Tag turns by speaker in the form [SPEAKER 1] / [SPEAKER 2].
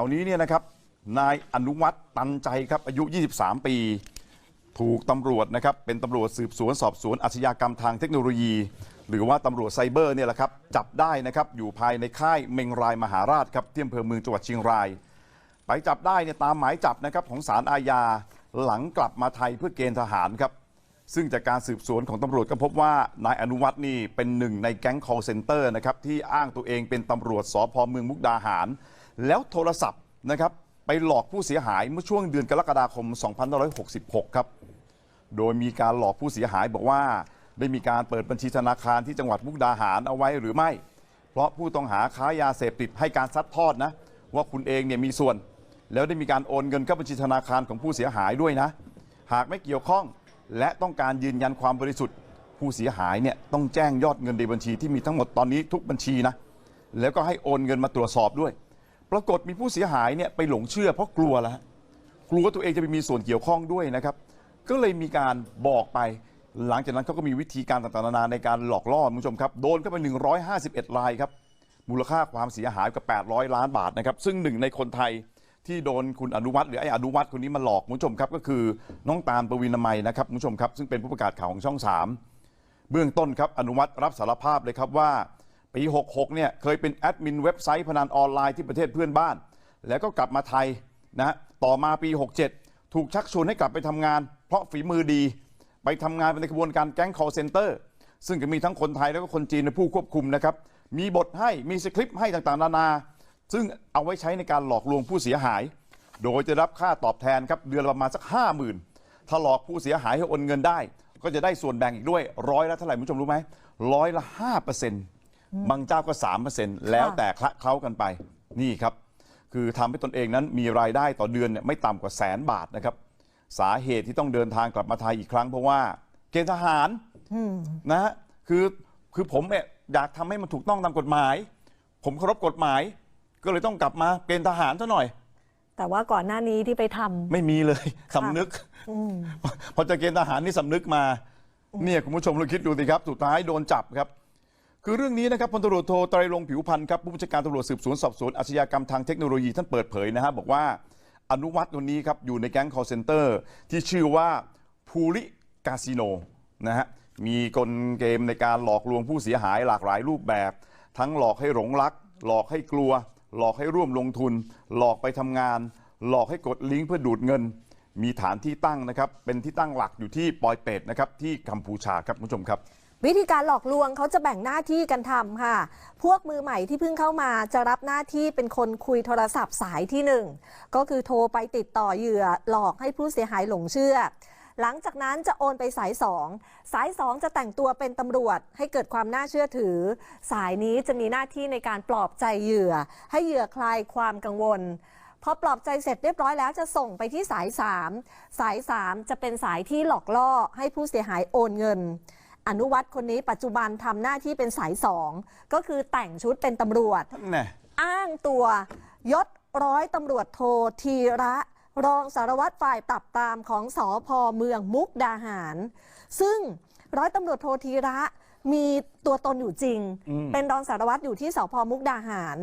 [SPEAKER 1] ตอนนี้เนี่ยนะครับนายอนุวัฒน์ตันใจครับอายุ 23 ปี ถูกตำรวจนะครับเป็นตำรวจสืบสวนสอบสวนอาชญากรรมทางเทคโนโลยี หรือว่าตำรวจไซเบอร์เนี่ยแหละครับจับได้นะครับอยู่ภายในค่ายเมงรายมหาราชครับที่อำเภอเมืองจังหวัดเชียงราย ไปจับได้เนี่ยตามหมายจับนะครับของศาลอาญาหลังกลับมาไทยเพื่อเกณฑ์ทหารครับซึ่งจากการสืบสวนของตำรวจก็พบว่านายอนุวัฒน์นี่เป็นหนึ่งในแก๊ง call center นะครับที่อ้างตัวเองเป็นตำรวจสพเมืองมุกดาหาร แล้วโทรศัพท์นะครับไปหลอกผู้เสียหายเมื่อช่วงเดือนกรกฎาคม 2566 ครับ โดยมีการหลอกผู้เสียหายบอกว่า ได้มีการเปิดบัญชีธนาคารที่จังหวัดมุกดาหารเอาไว้หรือไม่ เพราะผู้ต้องหาค้ายาเสพติดให้การซัดทอดนะ ว่าคุณเองเนี่ยมีส่วน แล้วได้มีการโอนเงินเข้าบัญชีธนาคารของผู้เสียหายด้วยนะ หากไม่เกี่ยวข้องและต้องการยืนยันความบริสุทธิ์ ผู้เสียหายเนี่ยต้องแจ้งยอดเงินในบัญชีที่มีทั้งหมดตอนนี้ทุกบัญชีนะแล้วก็ให้โอนเงินมาตรวจสอบด้วย ปรากฏมีผู้เสียหายเนี่ยไปหลงเชื่อเพราะกลัวแล้วฮะกลัวว่าตัวเองจะไปมีส่วนเกี่ยวข้องด้วยนะครับ ก็เลยมีการบอกไป หลังจากนั้นเขาก็มีวิธีการต่างๆนานาในการหลอกล่อคุณผู้ชมครับ โดนเข้าไป 151รายครับ มูลค่าความเสียหายกับ 800 ล้านบาทนะครับ ซึ่งหนึ่งในคนไทยที่โดนคุณอนุวัฒน์หรือไอ้อนุวัฒน์คนนี้มาหลอกคุณผู้ชมครับ ก็คือน้องตาลปวีนามัยนะครับคุณผู้ชมครับซึ่งเป็นผู้ประกาศข่าวของช่อง 3 เบื้องต้นครับอนุวัฒน์รับสารภาพเลยครับว่า ปี 66 เนี่ยเคยเป็นแอดมินเว็บไซต์พนันออนไลน์ที่ประเทศเพื่อนบ้าน แล้วก็กลับมาไทยนะต่อมาปี 67 ถูกชักชวนให้กลับไปทำงาน เพราะฝีมือดี ไปทำงานในกระบวนการแก๊ง call center ซึ่งก็มีทั้งคนไทยแล้วก็คนจีนเป็นผู้ควบคุมนะครับ มีบทให้ มีสคริปต์ให้ต่างๆ นานา ซึ่งเอาไว้ใช้ในการหลอกลวงผู้เสียหาย โดยจะรับค่าตอบแทนครับเดือนประมาณสัก 5 0,000 ถ้าหลอกผู้เสียหายให้โอนเงินได้ ก็จะได้ส่วนแบ่งอีกด้วยร้อยละเท่าไหร่คุณผู้ชมรู้ไหมร้อยละ5เปอร์เซ็นต์ บางเจ้าก็3เปอร์เซ็นต์แล้วแต่คละเคล้ากันไปนี่ครับ คือทำให้ตนเองนั้นมีรายได้ต่อเดือนเนี่ยไม่ต่ำกว่าแสนบาทนะครับ สาเหตุที่ต้องเดินทางกลับมาไทยอีกครั้งเพราะว่าเกณฑ์ทหารนะฮะคือคือผมเนี่ยอยากทำให้มันถูกต้องตามกฎหมาย ผมเคารพกฎหมาย ก็เลยต้องกลับมาเกณฑ์ทหารซะหน่อย
[SPEAKER 2] แต่ว่าก่อนหน้านี้ที่ไปทำ
[SPEAKER 1] ไม่มีเลยสำนึกพอจะเกณฑ์ทหารนี่สำนึกมา เนี่ยคุณผู้ชมลองคิดดูสิครับ สุดท้ายโดนจับครับ คือเรื่องนี้นะครับพลตำรวจโทไตรรงผิวพันธ์ครับผู้บัญชาการตำรวจสืบสวนสอบสวนอาชญากรรมทางเทคโนโลยีท่านเปิดเผยนะฮะบอกว่าอนุวัฒน์คนนี้ครับอยู่ในแก๊ง call center ที่ชื่อว่าภูริกาสิโนนะฮะมีกลเกมในการหลอกลวงผู้เสียหายหลากหลายรูปแบบ ทั้งหลอกให้หลงรัก หลอกให้กลัว หลอกให้ร่วมลงทุน หลอกไปทำงาน หลอกให้กดลิงก์เพื่อดูดเงิน มีฐานที่ตั้งนะครับเป็นที่ตั้งหลักอยู่ที่ปอยเป็ดนะครับที่กัมพูชาครับคุณผู้ชมครับ
[SPEAKER 2] วิธีการหลอกลวงเขาจะแบ่งหน้าที่กันทำค่ะ พวกมือใหม่ที่เพิ่งเข้ามาจะรับหน้าที่เป็นคนคุยโทรศัพท์สายที่หนึ่งก็คือโทรไปติดต่อเหยื่อหลอกให้ผู้เสียหายหลงเชื่อ หลังจากนั้นจะโอนไปสายสองสายสองจะแต่งตัวเป็นตำรวจให้เกิดความน่าเชื่อถือ สายนี้จะมีหน้าที่ในการปลอบใจเหยื่อ ให้เหยื่อคลายความกังวลพอปลอบใจเสร็จเรียบร้อยแล้วจะส่งไปที่สาย 3 สาย 3 จะเป็นสายที่หลอกล่อให้ผู้เสียหายโอนเงิน อนุวัตคนนี้ปัจจุบันทำหน้าที่เป็นสาย2ก็คือแต่งชุดเป็นตำรวจ
[SPEAKER 1] นั่นแน่
[SPEAKER 2] อ้างตัวยศร้อยตำรวจโทธีระ รองสารวัตรฝ่ายปรับปรามของสอพเมืองมุกดาหาร ซึ่งร้อยตำรวจโทธีระมีตัวตนอยู่จริง
[SPEAKER 1] อืม
[SPEAKER 2] เป็นรองสารวัตรอยู่ที่สพมุกดาหาร